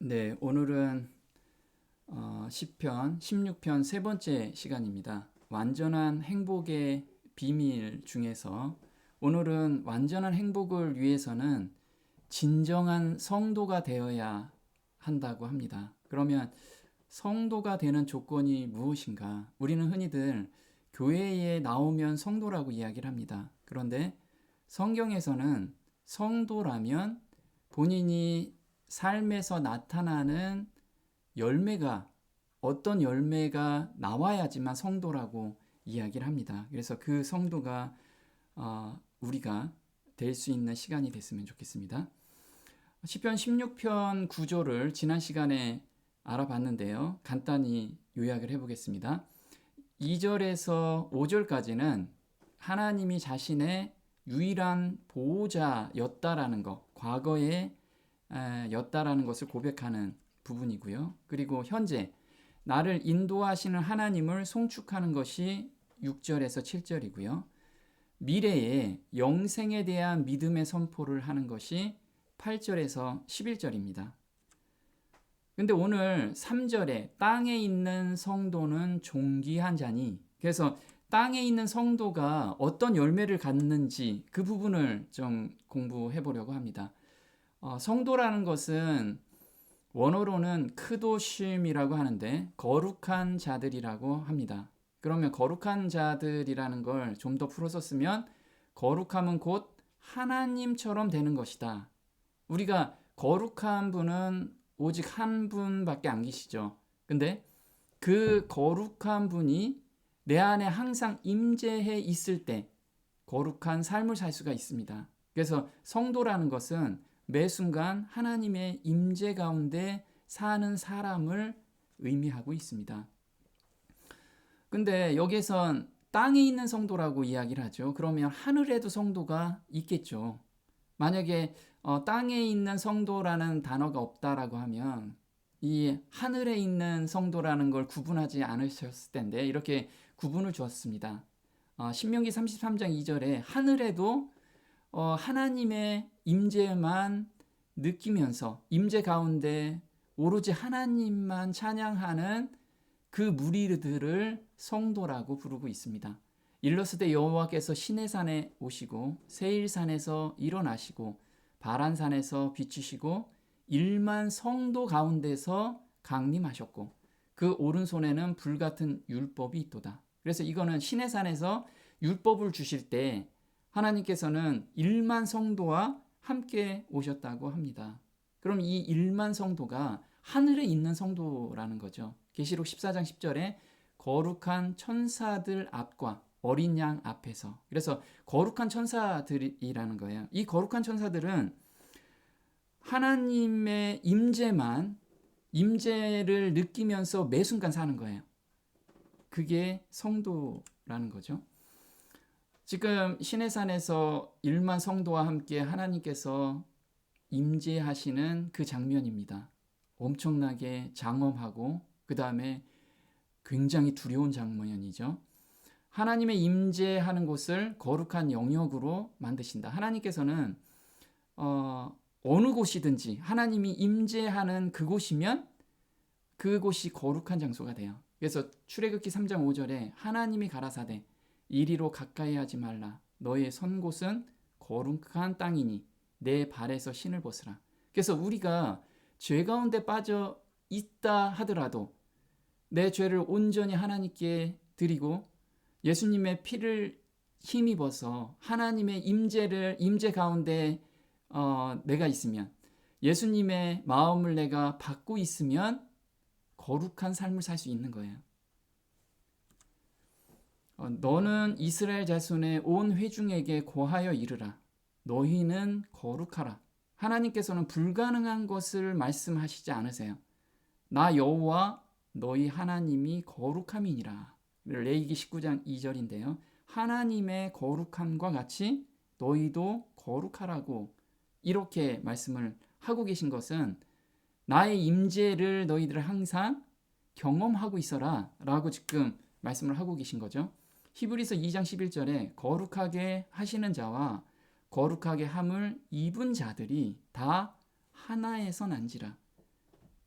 네, 오늘은 어, 10편, 16편 세 번째 시간입니다. 완전한 행복의 비밀 중에서 오늘은 완전한 행복을 위해서는 진정한 성도가 되어야 한다고 합니다. 그러면 성도가 되는 조건이 무엇인가? 우리는 흔히들 교회에 나오면 성도라고 이야기를 합니다. 그런데 성경에서는 성도라면 본인이 삶에서 나타나는 열매가 어떤 열매가 나와야지만 성도라고 이야기를 합니다. 그래서 그 성도가 어, 우리가 될 수 있는 시간이 됐으면 좋겠습니다. 시편 16편 구조를 지난 시간에 알아봤는데요. 간단히 요약을 해보겠습니다. 2절에서 5절까지는 하나님이 자신의 유일한 보호자였다라는 것, 과거에 였다라는 것을 고백하는 부분이고요. 그리고 현재 나를 인도하시는 하나님을 송축하는 것이 6절에서 7절이고요. 미래의 영생에 대한 믿음의 선포를 하는 것이 8절에서 11절입니다. 근데 오늘 3절에 땅에 있는 성도는 존귀한 자니 그래서 땅에 있는 성도가 어떤 열매를 갖는지 그 부분을 좀 공부해 보려고 합니다. 어, 성도라는 것은 원어로는 크도심이라고 하는데 거룩한 자들이라고 합니다. 그러면 거룩한 자들이라는 걸 좀 더 풀어서 쓰면 거룩함은 곧 하나님처럼 되는 것이다. 우리가 거룩한 분은 오직 한 분밖에 안 계시죠. 근데 그 거룩한 분이 내 안에 항상 임재해 있을 때 거룩한 삶을 살 수가 있습니다. 그래서 성도라는 것은 매 순간 하나님의 임재 가운데 사는 사람을 의미하고 있습니다. 근데 여기선 땅에 있는 성도라고 이야기를 하죠. 그러면 하늘에도 성도가 있겠죠. 만약에 어, 땅에 있는 성도라는 단어가 없다라고 하면 이 하늘에 있는 성도라는 걸 구분하지 않으셨을 텐데 이렇게 구분을 주었습니다. 어, 신명기 33장 2절에 하늘에도 어, 하나님의 임재만 느끼면서 임재 가운데 오로지 하나님만 찬양하는 그 무리들을 성도라고 부르고 있습니다. 일러스되 여호와께서 시내산에 오시고 세일산에서 일어나시고 바란산에서 비추시고 일만 성도 가운데서 강림하셨고 그 오른손에는 불 같은 율법이 있도다. 그래서 이거는 시내산에서 율법을 주실 때 하나님께서는 1만 성도와 함께 오셨다고 합니다. 그럼 이 1만 성도가 하늘에 있는 성도라는 거죠. 계시록 14장 10절에 거룩한 천사들 앞과 어린 양 앞에서 그래서 거룩한 천사들이라는 거예요. 이 거룩한 천사들은 하나님의 임재만 임재를 느끼면서 매 순간 사는 거예요. 그게 성도라는 거죠. 지금 시내산에서 1만 성도와 함께 하나님께서 임재하시는 그 장면입니다. 엄청나게 장엄하고 그 다음에 굉장히 두려운 장면이죠. 하나님의 임재하는 곳을 거룩한 영역으로 만드신다. 하나님께서는 어, 어느 곳이든지 하나님이 임재하는 그곳이면 그곳이 거룩한 장소가 돼요. 그래서 출애굽기 3장 5절에 하나님이 가라사대 이리로 가까이 하지 말라. 너의 선 곳은 거룩한 땅이니 내 발에서 신을 벗으라. 그래서 우리가 죄 가운데 빠져 있다 하더라도 내 죄를 온전히 하나님께 드리고 예수님의 피를 힘입어서 하나님의 임재를 임재 가운데 어, 내가 있으면 예수님의 마음을 내가 받고 있으면 거룩한 삶을 살 수 있는 거예요. 어, 너는 이스라엘 자손의 온 회중에게 고하여 이르라. 너희는 거룩하라. 하나님께서는 불가능한 것을 말씀하시지 않으세요. 나 여호와 너희 하나님이 거룩함이니라. 레이기 19장 2절인데요. 하나님의 거룩함과 같이 너희도 거룩하라고 이렇게 말씀을 하고 계신 것은 나의 임재를 너희들 항상 경험하고 있어라라고 지금 말씀을 하고 계신 거죠. 히브리서 2장 11절에 거룩하게 하시는 자와 거룩하게 함을 입은 자들이 다 하나에서 난지라.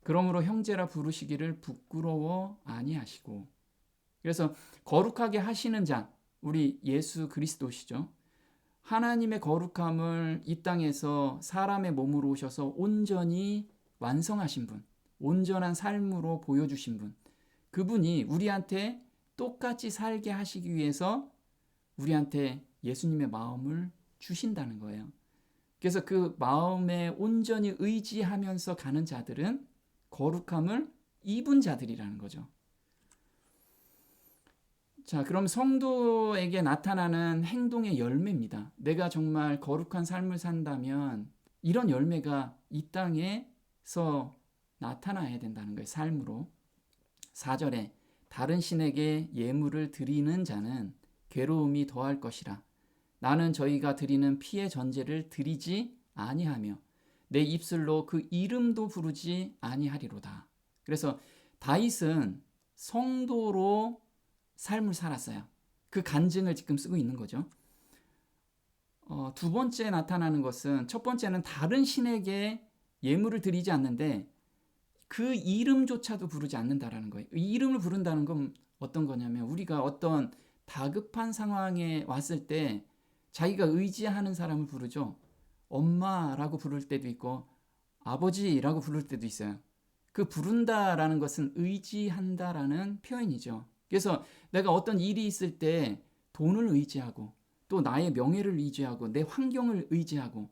그러므로 형제라 부르시기를 부끄러워 아니하시고 그래서 거룩하게 하시는 자 우리 예수 그리스도시죠. 하나님의 거룩함을 이 땅에서 사람의 몸으로 오셔서 온전히 완성하신 분, 온전한 삶으로 보여주신 분, 그분이 우리한테 똑같이 살게 하시기 위해서 우리한테 예수님의 마음을 주신다는 거예요. 그래서 그 마음에 온전히 의지하면서 가는 자들은 거룩함을 입은 자들이라는 거죠. 자, 그럼 성도에게 나타나는 행동의 열매입니다. 내가 정말 거룩한 삶을 산다면 이런 열매가 이 땅에서 나타나야 된다는 거예요. 삶으로. 4절에 다른 신에게 예물을 드리는 자는 괴로움이 더할 것이라. 나는 저희가 드리는 피의 전제를 드리지 아니하며 내 입술로 그 이름도 부르지 아니하리로다. 그래서 다윗은 성도로 삶을 살았어요. 그 간증을 지금 쓰고 있는 거죠. 어, 두 번째 나타나는 것은 첫 번째는 다른 신에게 예물을 드리지 않는데 그 이름조차도 부르지 않는다라는 거예요. 이 이름을 부른다는 건 어떤 거냐면 우리가 어떤 다급한 상황에 왔을 때 자기가 의지하는 사람을 부르죠. 엄마라고 부를 때도 있고 아버지라고 부를 때도 있어요. 그 부른다라는 것은 의지한다라는 표현이죠. 그래서 내가 어떤 일이 있을 때 돈을 의지하고 또 나의 명예를 의지하고 내 환경을 의지하고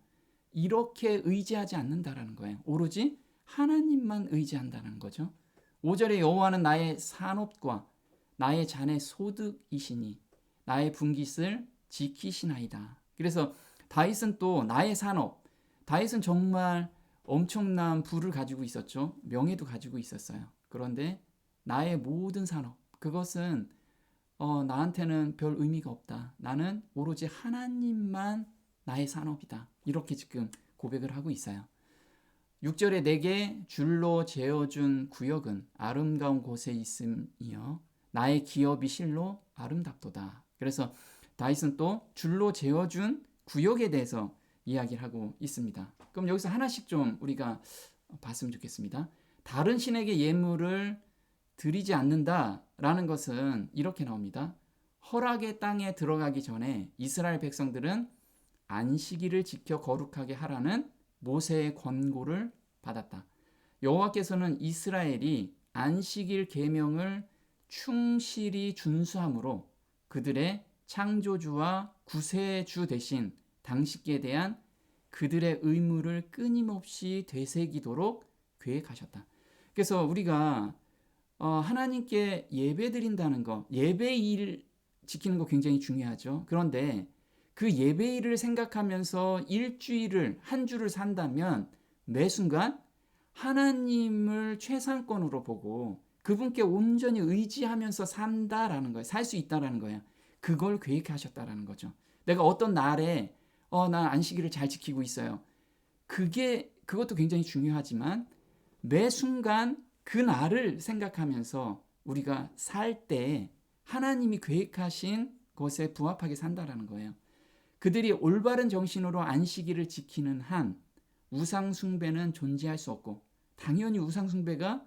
이렇게 의지하지 않는다라는 거예요. 오로지 하나님만 의지한다는 거죠. 5절에 여호와는 나의 산업과 나의 잔의 소득이시니 나의 분깃을 지키시나이다. 그래서 다윗은 또 나의 산업. 다윗은 정말 엄청난 부를 가지고 있었죠. 명예도 가지고 있었어요. 그런데 나의 모든 산업 그것은 어, 나한테는 별 의미가 없다. 나는 오로지 하나님만 나의 산업이다. 이렇게 지금 고백을 하고 있어요. 6절에 내게 줄로 재어준 구역은 아름다운 곳에 있음이여 나의 기업이 실로 아름답도다. 그래서 다윗은 또 줄로 재어준 구역에 대해서 이야기를 하고 있습니다. 그럼 여기서 하나씩 좀 우리가 봤으면 좋겠습니다. 다른 신에게 예물을 드리지 않는다라는 것은 이렇게 나옵니다. 허락의 땅에 들어가기 전에 이스라엘 백성들은 안식일을 지켜 거룩하게 하라는 모세의 권고를 받았다. 여호와께서는 이스라엘이 안식일 계명을 충실히 준수함으로 그들의 창조주와 구세주 대신 당신께 대한 그들의 의무를 끊임없이 되새기도록 계획하셨다. 그래서 우리가 어, 하나님께 예배 드린다는 거, 예배일 지키는 거 굉장히 중요하죠. 그런데 그 예배일을 생각하면서 일주일을, 한 주를 산다면 매 순간 하나님을 최상권으로 보고 그분께 온전히 의지하면서 산다라는 거예요. 살 수 있다라는 거예요. 그걸 계획하셨다라는 거죠. 내가 어떤 날에 어, 난 안식일을 잘 지키고 있어요. 그게 그것도 굉장히 중요하지만 매 순간 그 날을 생각하면서 우리가 살 때 하나님이 계획하신 것에 부합하게 산다라는 거예요. 그들이 올바른 정신으로 안식일을 지키는 한 우상숭배는 존재할 수 없고 당연히 우상숭배가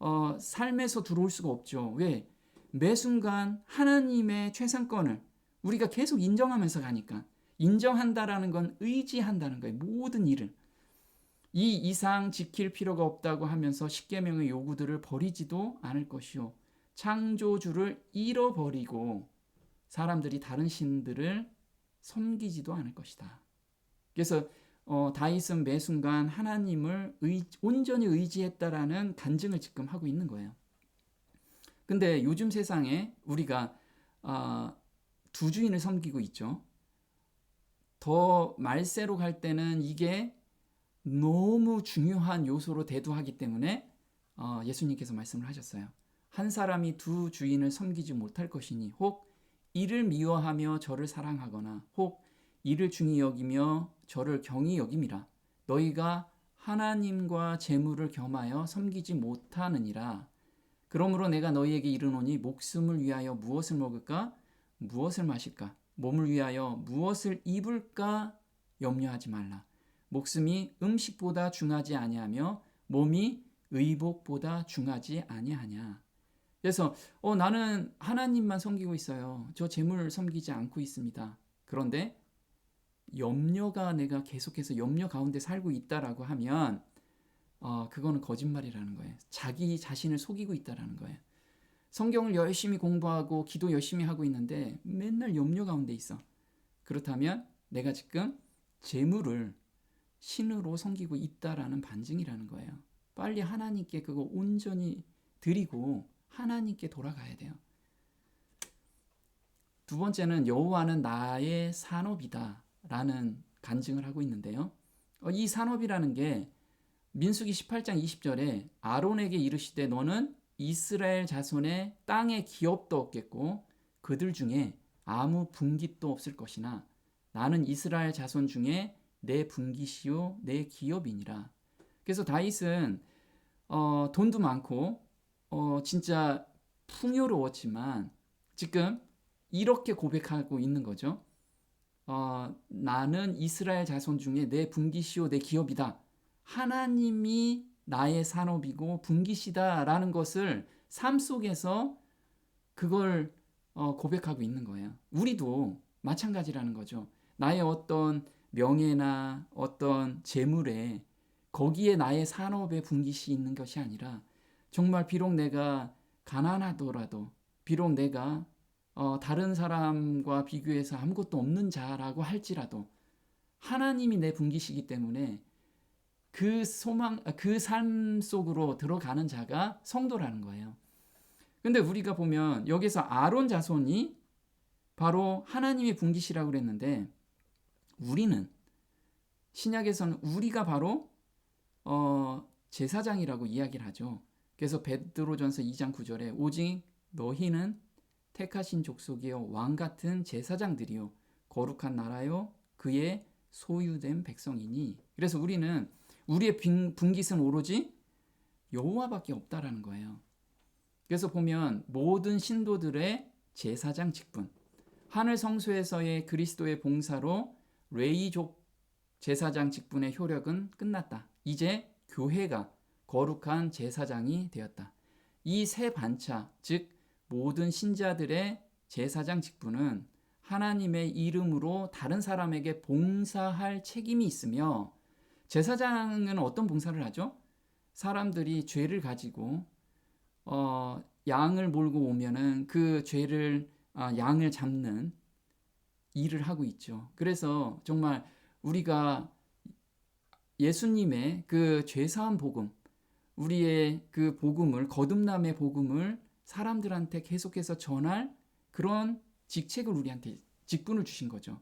어, 삶에서 들어올 수가 없죠. 왜? 매 순간 하나님의 최상권을 우리가 계속 인정하면서 가니까 인정한다라는 건 의지한다는 거예요. 모든 일을 이 이상 지킬 필요가 없다고 하면서 십계명의 요구들을 버리지도 않을 것이요 창조주를 잃어버리고 사람들이 다른 신들을 섬기지도 않을 것이다. 그래서 어, 다윗은 매 순간 하나님을 의, 온전히 의지했다라는 간증을 지금 하고 있는 거예요. 근데 요즘 세상에 우리가 어, 두 주인을 섬기고 있죠. 더 말세로 갈 때는 이게 너무 중요한 요소로 대두하기 때문에 어, 예수님께서 말씀을 하셨어요. 한 사람이 두 주인을 섬기지 못할 것이니 혹 이를 미워하며 저를 사랑하거나 혹 이를 중히 여기며 저를 경히 여김이라. 너희가 하나님과 재물을 겸하여 섬기지 못하느니라. 그러므로 내가 너희에게 이르노니 목숨을 위하여 무엇을 먹을까? 무엇을 마실까? 몸을 위하여 무엇을 입을까? 염려하지 말라. 목숨이 음식보다 중하지 아니하며 몸이 의복보다 중하지 아니하냐. 그래서 어 나는 하나님만 섬기고 있어요. 저 재물 섬기지 않고 있습니다. 그런데 염려가 내가 계속해서 염려 가운데 살고 있다라고 하면 어 그거는 거짓말이라는 거예요. 자기 자신을 속이고 있다라는 거예요. 성경을 열심히 공부하고 기도 열심히 하고 있는데 맨날 염려 가운데 있어. 그렇다면 내가 지금 재물을 신으로 섬기고 있다라는 반증이라는 거예요. 빨리 하나님께 그거 온전히 드리고 하나님께 돌아가야 돼요. 두 번째는 여호와는 나의 산업이다라는 간증을 하고 있는데요. 어, 이 산업이라는 게 민수기 18장 20절에 아론에게 이르시되 너는 이스라엘 자손의 땅의 기업도 없겠고 그들 중에 아무 분깃도 없을 것이나 나는 이스라엘 자손 중에 내 분깃이요 내 기업이니라. 그래서 다윗은 어, 돈도 많고 어, 진짜 풍요로웠지만 지금 이렇게 고백하고 있는 거죠. 어, 나는 이스라엘 자손 중에 내 분깃이요 내 기업이다. 하나님이 나의 산업이고 분깃이다라는 것을 삶 속에서 그걸 어, 고백하고 있는 거예요. 우리도 마찬가지라는 거죠. 나의 어떤 명예나 어떤 재물에 거기에 나의 산업의 분깃이 있는 것이 아니라 정말 비록 내가 가난하더라도 비록 내가 어, 다른 사람과 비교해서 아무것도 없는 자라고 할지라도 하나님이 내 분깃이기 때문에 그 소망, 그 삶 속으로 들어가는 자가 성도라는 거예요. 근데 우리가 보면 여기서 아론 자손이 바로 하나님의 분깃이라고 그랬는데 우리는 신약에서는 우리가 바로 어, 제사장이라고 이야기를 하죠. 그래서 베드로전서 2장 9절에 오직 너희는 택하신 족속이요 왕 같은 제사장들이요 거룩한 나라요 그의 소유된 백성이니 그래서 우리는 우리의 분깃은 오로지 여호와밖에 없다라는 거예요. 그래서 보면 모든 신도들의 제사장 직분, 하늘 성소에서의 그리스도의 봉사로 레이족 제사장 직분의 효력은 끝났다. 이제 교회가 거룩한 제사장이 되었다. 이 세 반차, 즉 모든 신자들의 제사장 직분은 하나님의 이름으로 다른 사람에게 봉사할 책임이 있으며 제사장은 어떤 봉사를 하죠? 사람들이 죄를 가지고 어, 양을 몰고 오면은 그 죄를 아, 양을 잡는 일을 하고 있죠. 그래서 정말 우리가 예수님의 그 죄사함 복음, 우리의 그 복음을 거듭남의 복음을 사람들한테 계속해서 전할 그런 직책을 우리한테 직분을 주신 거죠.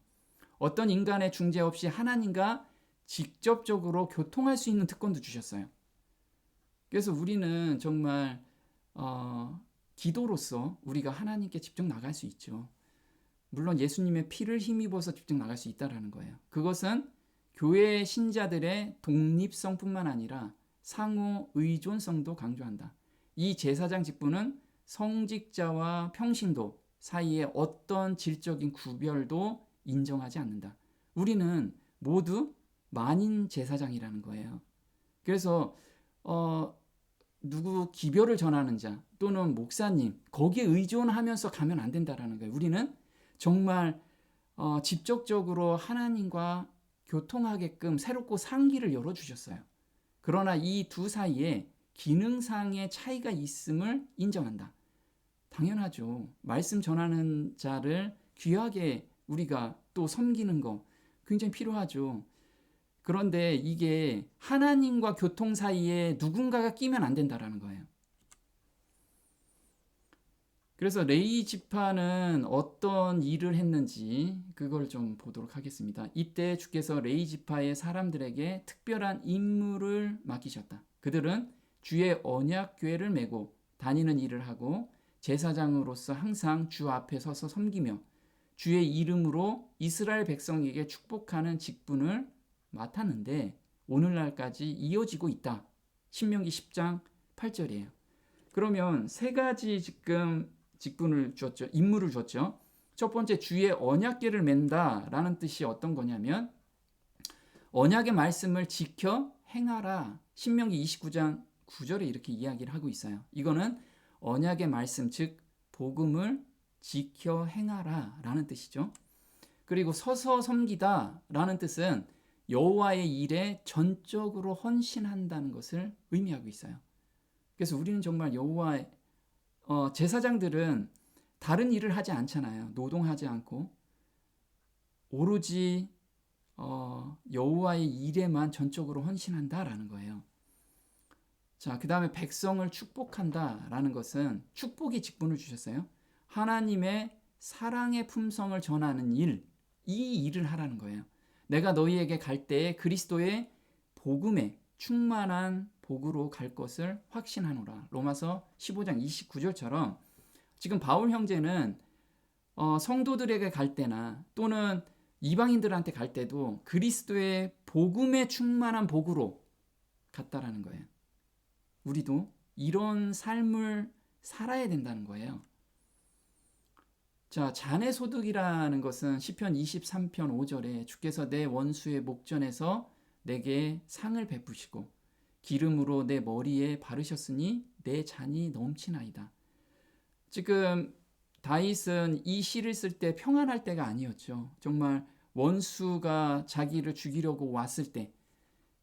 어떤 인간의 중재 없이 하나님과 직접적으로 교통할 수 있는 특권도 주셨어요. 그래서 우리는 정말 어, 기도로서 우리가 하나님께 직접 나갈 수 있죠. 물론 예수님의 피를 힘입어서 직접 나갈 수 있다라는 거예요. 그것은 교회 신자들의 독립성뿐만 아니라 상호 의존성도 강조한다. 이 제사장 직분은 성직자와 평신도 사이에 어떤 질적인 구별도 인정하지 않는다. 우리는 모두 만인 제사장이라는 거예요. 그래서 어, 누구 기별을 전하는 자 또는 목사님 거기에 의존하면서 가면 안 된다라는 거예요. 우리는 정말 어, 직접적으로 하나님과 교통하게끔 새롭고 상기를 열어 주셨어요. 그러나 이 두 사이에 기능상의 차이가 있음을 인정한다. 당연하죠. 말씀 전하는 자를 귀하게 우리가 또 섬기는 거 굉장히 필요하죠. 그런데 이게 하나님과 교통 사이에 누군가가 끼면 안 된다라는 거예요. 그래서 레이 지파는 어떤 일을 했는지 그걸 좀 보도록 하겠습니다. 이때 주께서 레이 지파의 사람들에게 특별한 임무를 맡기셨다. 그들은 주의 언약 교회를 메고 다니는 일을 하고 제사장으로서 항상 주 앞에 서서 섬기며 주의 이름으로 이스라엘 백성에게 축복하는 직분을 맡았는데 오늘날까지 이어지고 있다. 신명기 10장 8절이에요. 그러면 세 가지 지금 직분을 주었죠. 임무를 주었죠. 첫 번째 주의 언약계를 맨다라는 뜻이 어떤 거냐면 언약의 말씀을 지켜 행하라. 신명기 29장 29절에 이렇게 이야기를 하고 있어요. 이거는 언약의 말씀 즉 복음을 지켜 행하라라는 뜻이죠. 그리고 서서 섬기다라는 뜻은 여호와의 일에 전적으로 헌신한다는 것을 의미하고 있어요. 그래서 우리는 정말 여호와의 어, 제사장들은 다른 일을 하지 않잖아요. 노동하지 않고 오로지 어, 여호와의 일에만 전적으로 헌신한다라는 거예요. 자, 그 다음에 백성을 축복한다라는 것은 축복의 직분을 주셨어요. 하나님의 사랑의 품성을 전하는 일, 이 일을 하라는 거예요. 내가 너희에게 갈 때에 그리스도의 복음에 충만한 복으로 갈 것을 확신하노라. 로마서 15장 29절처럼 지금 바울 형제는 어, 성도들에게 갈 때나 또는 이방인들한테 갈 때도 그리스도의 복음에 충만한 복으로 갔다라는 거예요. 우리도 이런 삶을 살아야 된다는 거예요. 자, 잔의 소득이라는 것은 시편 23편 5절에 주께서 내 원수의 목전에서 내게 상을 베푸시고 기름으로 내 머리에 바르셨으니 내 잔이 넘치나이다. 지금 다윗은 이 시를 쓸 때 평안할 때가 아니었죠. 정말 원수가 자기를 죽이려고 왔을 때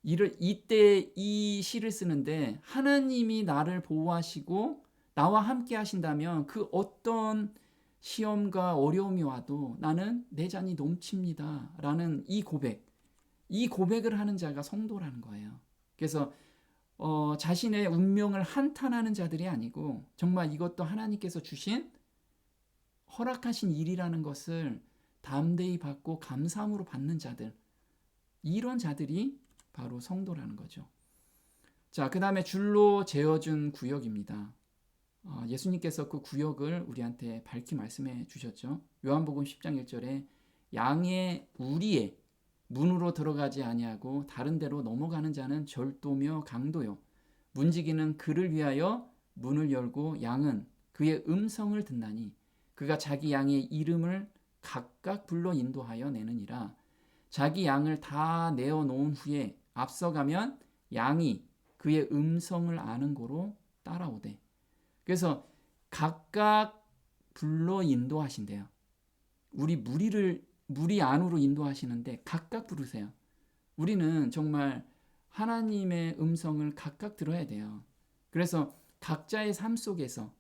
이를 이때 이 시를 쓰는데 하나님이 나를 보호하시고 나와 함께 하신다면 그 어떤 시험과 어려움이 와도 나는 내 잔이 넘칩니다. 라는 이 고백. 이 고백을 하는 자가 성도라는 거예요. 그래서 어, 자신의 운명을 한탄하는 자들이 아니고 정말 이것도 하나님께서 주신 허락하신 일이라는 것을 담대히 받고 감사함으로 받는 자들. 이런 자들이 바로 성도라는 거죠. 자, 그 다음에 줄로 재어준 구역입니다. 어, 예수님께서 그 구역을 우리한테 밝히 말씀해 주셨죠. 요한복음 10장 1절에 양의 우리의 문으로 들어가지 아니하고 다른 데로 넘어가는 자는 절도며 강도요. 문지기는 그를 위하여 문을 열고 양은 그의 음성을 듣나니 그가 자기 양의 이름을 각각 불러 인도하여 내느니라. 자기 양을 다 내어 놓은 후에 앞서가면 양이 그의 음성을 아는 고로 따라오되. 그래서 각각 불러 인도하신대요. 우리 무리를 무리 안으로 인도하시는데 각각 부르세요. 우리는 정말 하나님의 음성을 각각 들어야 돼요. 그래서 각자의 삶 속에서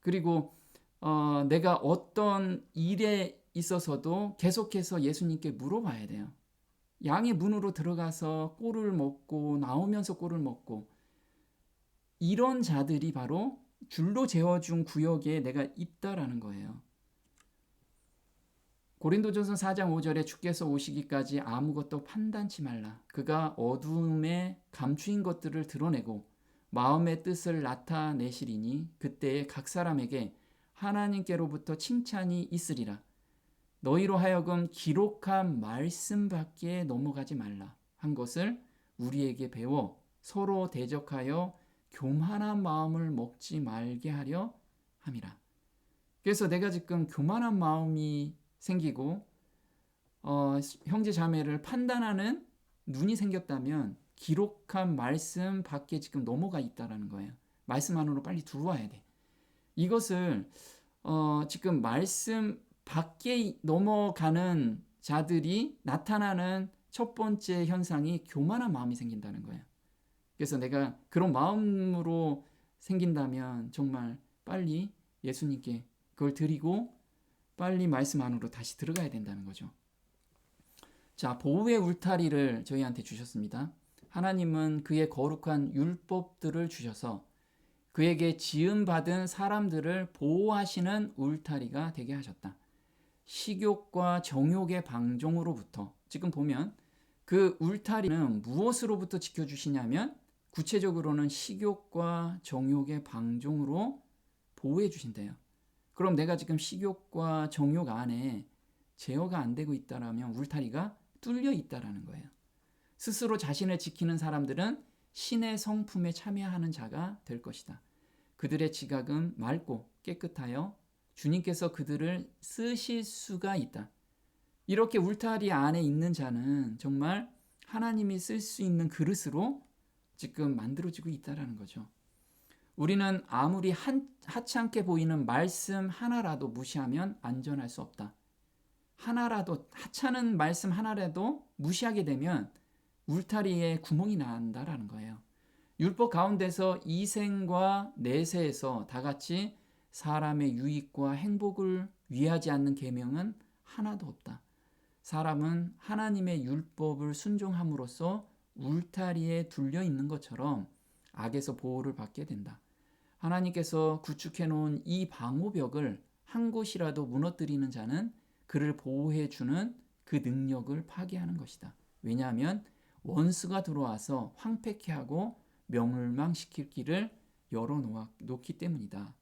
그리고 어, 내가 어떤 일에 있어서도 계속해서 예수님께 물어봐야 돼요. 양의 문으로 들어가서 꼴을 먹고 나오면서 꼴을 먹고 이런 자들이 바로 줄로 재워준 구역에 내가 있다라는 거예요. 고린도전서 4장 5절에 주께서 오시기까지 아무것도 판단치 말라. 그가 어두움에 감추인 것들을 드러내고 마음의 뜻을 나타내시리니 그때에 각 사람에게 하나님께로부터 칭찬이 있으리라. 너희로 하여금 기록한 말씀밖에 넘어가지 말라 한 것을 우리에게 배워 서로 대적하여 교만한 마음을 먹지 말게 하려 함이라. 그래서 내가 지금 교만한 마음이 생기고 어, 형제 자매를 판단하는 눈이 생겼다면 기록한 말씀 밖에 지금 넘어가 있다라는 거예요. 말씀 안으로 빨리 들어와야 돼. 이것을 어, 지금 말씀 밖에 넘어가는 자들이 나타나는 첫 번째 현상이 교만한 마음이 생긴다는 거예요. 그래서 내가 그런 마음으로 생긴다면 정말 빨리 예수님께 그걸 드리고 빨리 말씀 안으로 다시 들어가야 된다는 거죠. 자, 보호의 울타리를 저희한테 주셨습니다. 하나님은 그의 거룩한 율법들을 주셔서 그에게 지음받은 사람들을 보호하시는 울타리가 되게 하셨다. 식욕과 정욕의 방종으로부터 지금 보면 그 울타리는 무엇으로부터 지켜주시냐면 구체적으로는 식욕과 정욕의 방종으로 보호해 주신대요. 그럼 내가 지금 식욕과 정욕 안에 제어가 안 되고 있다라면 울타리가 뚫려 있다라는 거예요. 스스로 자신을 지키는 사람들은 신의 성품에 참여하는 자가 될 것이다. 그들의 지각은 맑고 깨끗하여 주님께서 그들을 쓰실 수가 있다. 이렇게 울타리 안에 있는 자는 정말 하나님이 쓸 수 있는 그릇으로 지금 만들어지고 있다라는 거죠. 우리는 아무리 한, 하찮게 보이는 말씀 하나라도 무시하면 안전할 수 없다. 하나라도 하찮은 말씀 하나라도 무시하게 되면 울타리에 구멍이 난다라는 거예요. 율법 가운데서 이생과 내세에서 다 같이 사람의 유익과 행복을 위하지 않는 계명은 하나도 없다. 사람은 하나님의 율법을 순종함으로써 울타리에 둘려 있는 것처럼 악에서 보호를 받게 된다. 하나님께서 구축해 놓은 이 방호벽을 한 곳이라도 무너뜨리는 자는 그를 보호해 주는 그 능력을 파괴하는 것이다. 왜냐하면 원수가 들어와서 황폐케 하고 명을망시킬 길을 열어 놓기 때문이다.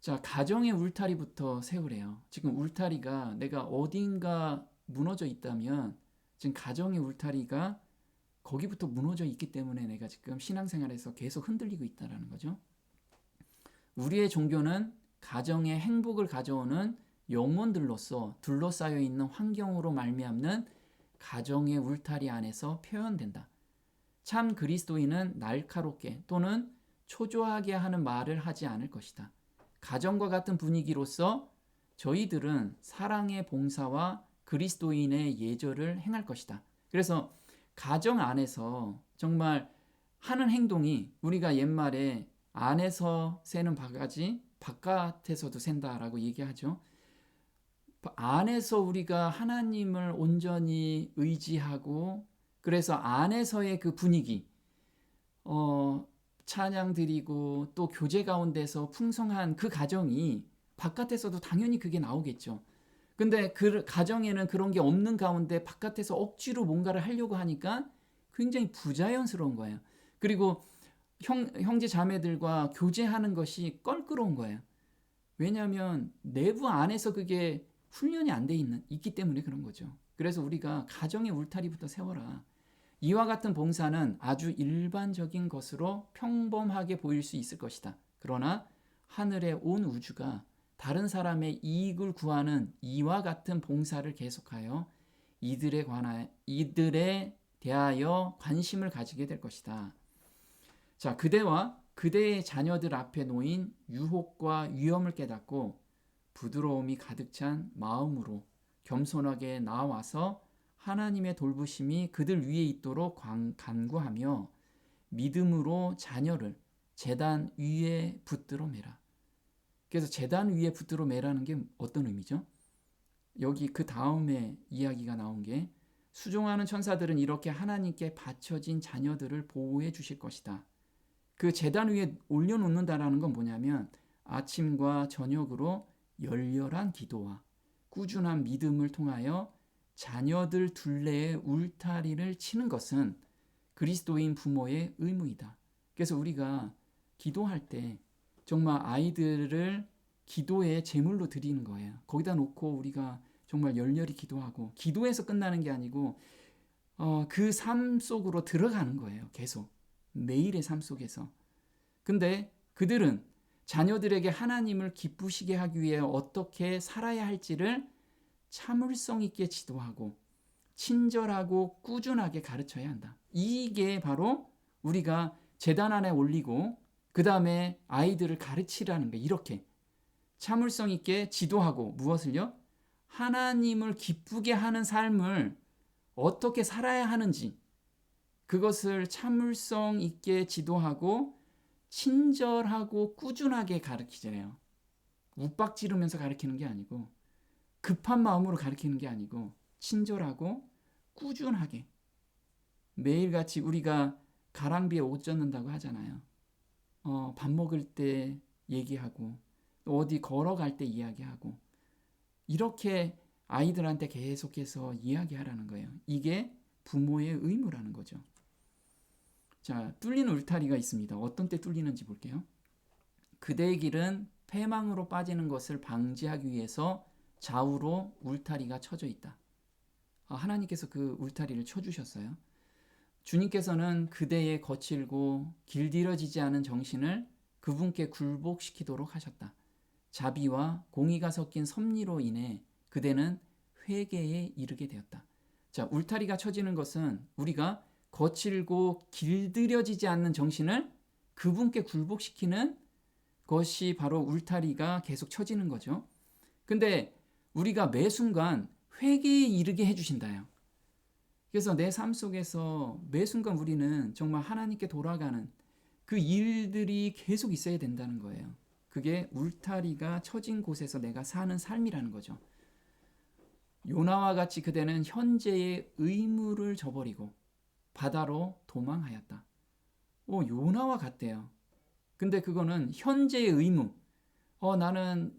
자, 가정의 울타리부터 세우래요. 지금 울타리가 내가 어딘가 무너져 있다면 지금 가정의 울타리가 거기부터 무너져 있기 때문에 내가 지금 신앙생활에서 계속 흔들리고 있다라는 거죠. 우리의 종교는 가정의 행복을 가져오는 영혼들로서 둘러싸여 있는 환경으로 말미암는 가정의 울타리 안에서 표현된다. 참 그리스도인은 날카롭게 또는 초조하게 하는 말을 하지 않을 것이다. 가정과 같은 분위기로서 저희들은 사랑의 봉사와 그리스도인의 예절을 행할 것이다. 그래서 가정 안에서 정말 하는 행동이 우리가 옛말에 안에서 새는 바가지 바깥에서도 샌다라고 얘기하죠. 안에서 우리가 하나님을 온전히 의지하고 그래서 안에서의 그 분위기 어 찬양 드리고 또 교제 가운데서 풍성한 그 가정이 바깥에서도 당연히 그게 나오겠죠. 근데 그 가정에는 그런 게 없는 가운데 바깥에서 억지로 뭔가를 하려고 하니까 굉장히 부자연스러운 거예요. 그리고 형, 형제 자매들과 교제하는 것이 껄끄러운 거예요. 왜냐하면 내부 안에서 그게 훈련이 안 돼 있는 있기 때문에 그런 거죠. 그래서 우리가 가정의 울타리부터 세워라. 이와 같은 봉사는 아주 일반적인 것으로 평범하게 보일 수 있을 것이다. 그러나 하늘의 온 우주가 다른 사람의 이익을 구하는 이와 같은 봉사를 계속하여 이들에 관하 이들에 대하여 관심을 가지게 될 것이다. 자, 그대와 그대의 자녀들 앞에 놓인 유혹과 위험을 깨닫고 부드러움이 가득 찬 마음으로 겸손하게 나와서 하나님의 돌보심이 그들 위에 있도록 간구하며 믿음으로 자녀를 재단 위에 붙들어 매라. 그래서 재단 위에 붙들어 매라는 게 어떤 의미죠? 여기 그 다음에 이야기가 나온 게 수종하는 천사들은 이렇게 하나님께 바쳐진 자녀들을 보호해 주실 것이다. 그 재단 위에 올려놓는다라는 건 뭐냐면 아침과 저녁으로 열렬한 기도와 꾸준한 믿음을 통하여 자녀들 둘레의 울타리를 치는 것은 그리스도인 부모의 의무이다. 그래서 우리가 기도할 때 정말 아이들을 기도의 제물로 드리는 거예요. 거기다 놓고 우리가 정말 열렬히 기도하고 기도에서 끝나는 게 아니고 어, 그 삶 속으로 들어가는 거예요. 계속 매일의 삶 속에서. 근데 그들은 자녀들에게 하나님을 기쁘시게 하기 위해 어떻게 살아야 할지를 참을성 있게 지도하고 친절하고 꾸준하게 가르쳐야 한다. 이게 바로 우리가 재단 안에 올리고 그 다음에 아이들을 가르치라는 거 이렇게 참을성 있게 지도하고 무엇을요? 하나님을 기쁘게 하는 삶을 어떻게 살아야 하는지 그것을 참을성 있게 지도하고 친절하고 꾸준하게 가르치잖아요. 욱박지르면서 가르치는 게 아니고 급한 마음으로 가르치는 게 아니고 친절하고 꾸준하게 매일같이 우리가 가랑비에 옷 젖는다고 하잖아요. 어, 밥 먹을 때 얘기하고 어디 걸어갈 때 이야기하고 이렇게 아이들한테 계속해서 이야기하라는 거예요. 이게 부모의 의무라는 거죠. 자, 뚫리는 울타리가 있습니다. 어떤 때 뚫리는지 볼게요. 그대의 길은 패망으로 빠지는 것을 방지하기 위해서 좌우로 울타리가 쳐져 있다. 아, 하나님께서 그 울타리를 쳐주셨어요. 주님께서는 그대의 거칠고 길들여지지 않은 정신을 그분께 굴복시키도록 하셨다. 자비와 공의가 섞인 섭리로 인해 그대는 회개에 이르게 되었다. 자, 울타리가 쳐지는 것은 우리가 거칠고 길들여지지 않는 정신을 그분께 굴복시키는 것이 바로 울타리가 계속 쳐지는 거죠. 근데 우리가 매 순간 회개에 이르게 해주신다요. 그래서 내 삶 속에서 매 순간 우리는 정말 하나님께 돌아가는 그 일들이 계속 있어야 된다는 거예요. 그게 울타리가 쳐진 곳에서 내가 사는 삶이라는 거죠. 요나와 같이 그대는 현재의 의무를 저버리고 바다로 도망하였다. 오, 요나와 같대요. 근데 그거는 현재의 의무. 어, 나는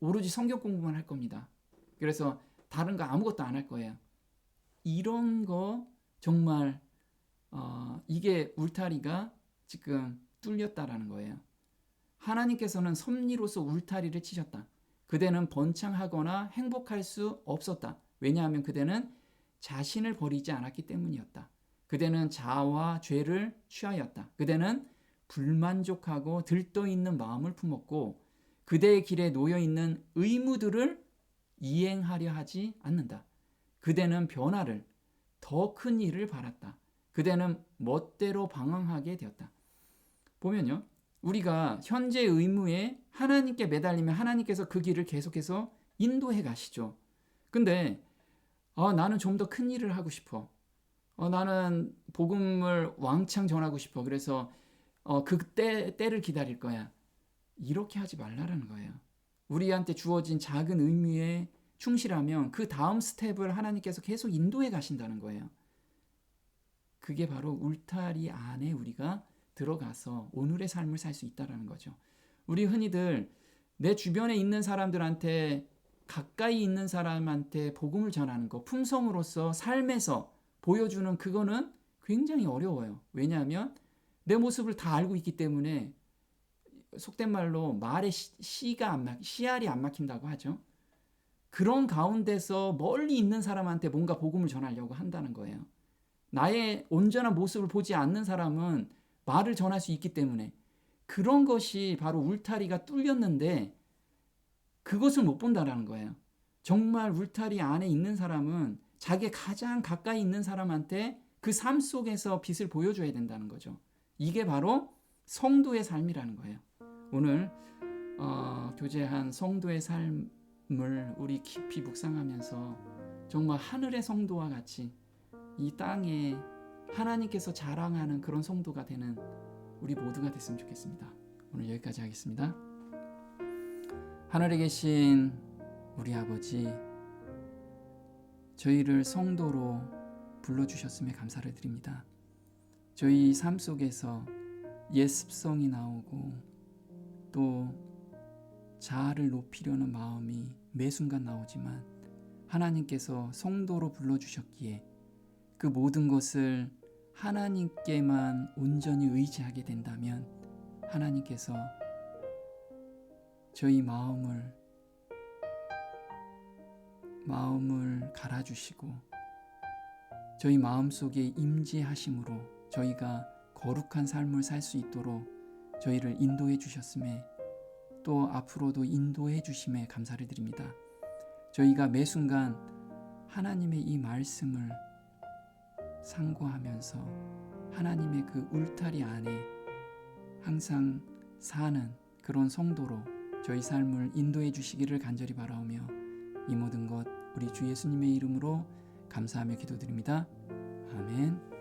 오로지 성경 공부만 할 겁니다. 그래서 다른 거 아무것도 안 할 거예요. 이런 거 정말 어, 이게 울타리가 지금 뚫렸다라는 거예요. 하나님께서는 섭리로서 울타리를 치셨다. 그대는 번창하거나 행복할 수 없었다. 왜냐하면 그대는 자신을 버리지 않았기 때문이었다. 그대는 자아와 죄를 취하였다. 그대는 불만족하고 들떠 있는 마음을 품었고 그대의 길에 놓여 있는 의무들을 이행하려 하지 않는다. 그대는 변화를 더 큰 일을 바랐다. 그대는 멋대로 방황하게 되었다. 보면요. 우리가 현재 의무에 하나님께 매달리면 하나님께서 그 길을 계속해서 인도해 가시죠. 근데 어, 나는 좀 더 큰 일을 하고 싶어. 어, 나는 복음을 왕창 전하고 싶어. 그래서 어, 그때 때를 기다릴 거야. 이렇게 하지 말라라는 거예요. 우리한테 주어진 작은 의미에 충실하면 그 다음 스텝을 하나님께서 계속 인도해 가신다는 거예요. 그게 바로 울타리 안에 우리가 들어가서 오늘의 삶을 살 수 있다라는 거죠. 우리 흔히들 내 주변에 있는 사람들한테 가까이 있는 사람한테 복음을 전하는 거, 품성으로서 삶에서 보여주는 그거는 굉장히 어려워요. 왜냐하면 내 모습을 다 알고 있기 때문에 속된 말로 말의 시, 가안 막, 씨알이 안 막힌다고 하죠. 그런 가운데서 멀리 있는 사람한테 뭔가 복음을 전하려고 한다는 거예요. 나의 온전한 모습을 보지 않는 사람은 말을 전할 수 있기 때문에 그런 것이 바로 울타리가 뚫렸는데 그것을 못 본다라는 거예요. 정말 울타리 안에 있는 사람은 자기 가장 가까이 있는 사람한테 그 삶 속에서 빛을 보여줘야 된다는 거죠. 이게 바로 성도의 삶이라는 거예요. 오늘 어, 교제한 성도의 삶 을 우리 깊이 묵상하면서 정말 하늘의 성도와 같이 이 땅에 하나님께서 자랑하는 그런 성도가 되는 우리 모두가 됐으면 좋겠습니다. 오늘 여기까지 하겠습니다. 하늘에 계신 우리 아버지, 저희를 성도로 불러주셨음에 감사를 드립니다. 저희 삶 속에서 옛 습성이 나오고 또 자아를 높이려는 마음이 매 순간 나오지만 하나님께서 성도로 불러주셨기에 그 모든 것을 하나님께만 온전히 의지하게 된다면 하나님께서 저희 마음을 마음을 갈아주시고 저희 마음속에 임재하심으로 저희가 거룩한 삶을 살 수 있도록 저희를 인도해 주셨음에 또 앞으로도 인도해 주심에 감사를 드립니다. 저희가 매 순간 하나님의 이 말씀을 상고하면서 하나님의 그 울타리 안에 항상 사는 그런 성도로 저희 삶을 인도해 주시기를 간절히 바라오며 이 모든 것 우리 주 예수님의 이름으로 감사하며 기도드립니다. 아멘.